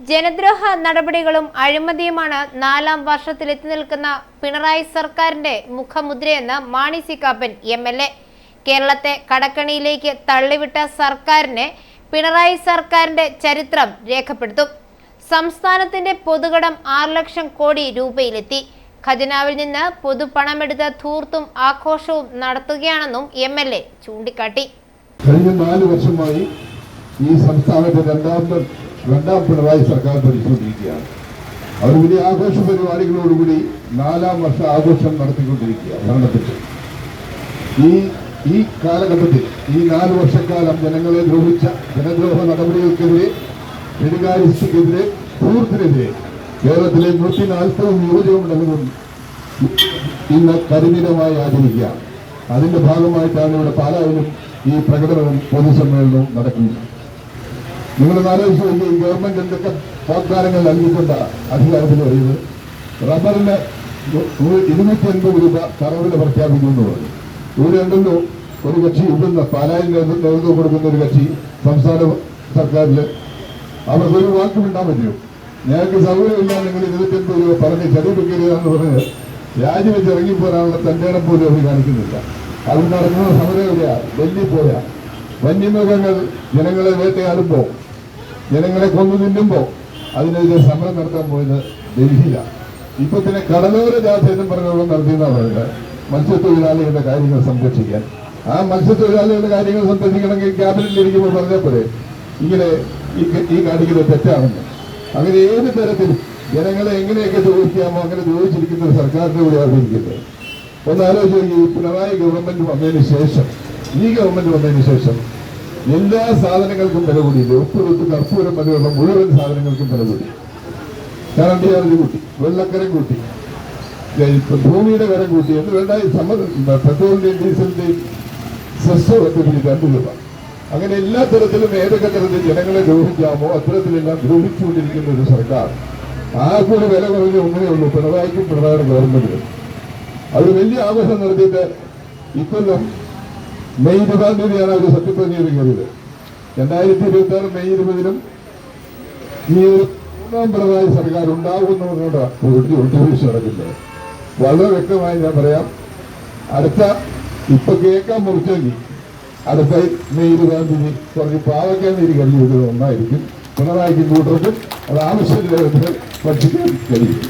ജനദ്രോഹ നടപടികളും അഴിമതിയുമാണ് നാലാം വർഷത്തിലെത്തി നിൽക്കുന്ന പിണറായി സർക്കാരിന്റെ മുഖമുദ്രയെന്ന് Mani C Kappan M L A. കേരളത്തെ കടക്കണിയിലേക്ക് തള്ളിവിട്ട സർക്കാരിനെ പിണറായി സർക്കാരിന്റെ ചരിത്രം രേഖപ്പെടുത്തും. സംസ്ഥാനത്തിന്റെ പൊതുകടം ആറ് ലക്ഷം കോടി രൂപയിലെത്തി. ഖജനാവിൽ നിന്ന് പൊതുപണമെടുത്ത ധൂർത്തും ആഘോഷവും നടത്തുകയാണെന്നും എം എൽ എ ചൂണ്ടിക്കാട്ടി. കഴിഞ്ഞ നാല് വർഷമായി ഈ സംസ്ഥാനത്തെ രണ്ടാമത്തെ രണ്ടാം പിണറായി സർക്കാർ ഭരിച്ചുകൊണ്ടിരിക്കുകയാണ്. അവർ വലിയ ആഘോഷ പരിപാടികളോടുകൂടി നാലാം വർഷ ആഘോഷം നടത്തിക്കൊണ്ടിരിക്കുക ഭരണത്തിൽ ഈ ഈ കാലഘട്ടത്തിൽ ഈ നാല് വർഷക്കാലം ജനങ്ങളെ ദ്രോഹിച്ച ജനദ്രോഹ നടപടികൾക്കെതിരെ ജനകാരിസ്റ്റിക്കെതിരെ സുഹൃത്തിനെതിരെ കേരളത്തിലെ നൂറ്റി നാൽപ്പത് നിയോജകമണ്ഡലങ്ങളും ഇന്ന് കരിദിനമായി ആചരിക്കുക അതിന്റെ ഭാഗമായിട്ടാണ് ഇവിടെ പാലായിലും ഈ പ്രകടനവും പൊതുസമ്മേളനവും നടക്കുന്നത്. നിങ്ങൾ ആലോചിച്ച് ഈ ഗവൺമെന്റ് എന്തൊക്കെ വാഗ്ദാനങ്ങൾ നൽകിക്കൊണ്ട് അധികാരത്തിൽ വരുന്നത്? റബ്ബറിന് ഇരുന്നൂറ്റി അൻപത് രൂപ കറവിൽ പ്രഖ്യാപിക്കുന്നു പറഞ്ഞു. ഇവിടെ ഉണ്ടല്ലോ ഒരു കക്ഷി ഇവിടുന്ന് പാലായിൽ നേതൃ- നേതൃത്വം കൊടുക്കുന്ന ഒരു കക്ഷി സംസ്ഥാന സർക്കാരിൽ അവർക്കൊരു വാക്ക് മിണ്ടാൻ പറ്റുമോ? ഞങ്ങൾക്ക് സൗകര്യമില്ല നിങ്ങൾ ഇരുന്നൂറ്റി അൻപത് രൂപ പറഞ്ഞ് ചെറിയ പറഞ്ഞ് രാജിവെച്ച് ഇറങ്ങിപ്പോരാനുള്ള തന്റേടം പോലും അവർ കാണിക്കുന്നില്ല. അത് നടക്കുന്ന സമരം എവിടെയാ ഡൽഹി പോയാ വന്യമൃഗങ്ങൾ ജനങ്ങളെ വേട്ടയാടുമ്പോ ജനങ്ങളെ കൊന്നു തിന്നുമ്പോ അതിനെതിരെ സമരം നടത്താൻ പോയത് ഡൽഹിയിലാണ് ഇപ്പൊ പിന്നെ കടലോര ജാഥ എന്നും പറഞ്ഞോളം നടത്തിയെന്നാ പറയുന്നത്. മത്സ്യത്തൊഴിലാളികളുടെ കാര്യങ്ങൾ സംരക്ഷിക്കാൻ. ആ മത്സ്യത്തൊഴിലാളികളുടെ കാര്യങ്ങൾ സംരക്ഷിക്കണമെങ്കിൽ ക്യാബിനറ്റിൽ ഇരിക്കുമ്പോൾ പറഞ്ഞ പോലെ ഇങ്ങനെ ഈ കാണിക്കുന്നത് തെറ്റാണെന്ന്. അങ്ങനെ ഏത് തരത്തിൽ ജനങ്ങളെ എങ്ങനെയൊക്കെ ചോദിക്കാമോ അങ്ങനെ ചോദിച്ചിരിക്കുന്ന സർക്കാരിന്റെ കൂടെ അവിടെ ഇരിക്കുന്നത് ഒന്ന് ആലോചിച്ച് ഈ പിണറായി ഗവൺമെന്റ് വന്നതിന് ശേഷം ഈ ഗവൺമെന്റ് വന്നതിന് ശേഷം എല്ലാ സാധനങ്ങൾക്കും വില കൂടിയില്ല? ഉപ്പ് തൊട്ട് കർപ്പൂരം വരെയുള്ള മുഴുവൻ സാധനങ്ങൾക്കും വില കൂടി. കറണ്ടിയാറിന് കൂട്ടി വെള്ളക്കരം കൂട്ടി. ഭൂമിയുടെ വില കൂട്ടി എന്ന് വേണ്ട പെട്രോളിന്റെയും ഡീസലിന്റെയും സെസ് രണ്ടു രൂപ. അങ്ങനെ എല്ലാ തരത്തിലും ഏതൊക്കെ തരത്തിൽ ജനങ്ങളെ ദ്രോഹിക്കാമോ അത്തരത്തിലെല്ലാം ദ്രോഹിച്ചുകൊണ്ടിരിക്കുന്ന ഒരു സർക്കാർ. ആർക്കൊരു വില കുറഞ്ഞ ഒന്നേ ഉള്ളൂ പിണറായിക്കും പിണറായിയുടെ ഗവൺമെന്റിനും. അത് വലിയ ആഘോഷം നടത്തിയിട്ട് ഇക്കൊല്ലം മെയ് ഇരുപതാം തീയതിയാണ് അവർ സത്യപ്രതിജ്ഞ കയറിയത് രണ്ടായിരത്തി ഇരുപത്തി ആറ് മെയ് ഇരുപതിനും ഈ ഒരു മൂന്നാം പിണറായി സർക്കാർ ഉണ്ടാകുന്നതുകൊണ്ട് ഒരു ഒട്ടുവീഴ്ച നടക്കില്ല വളരെ വ്യക്തമായി ഞാൻ പറയാം. അടുത്ത ഇപ്പൊ കേൾക്കാൻ മുറിച്ചെങ്കിൽ അടുത്ത മെയ് ഇരുപതാം തീയതി കുറച്ച് പാവക്കാൻ നീര് കഴിഞ്ഞിരിക്കുന്നത് ഒന്നായിരിക്കും. പിണറായിക്കും കൂട്ടർക്കും അത് ആവശ്യമില്ല ഭക്ഷിക്കാൻ കഴിയും.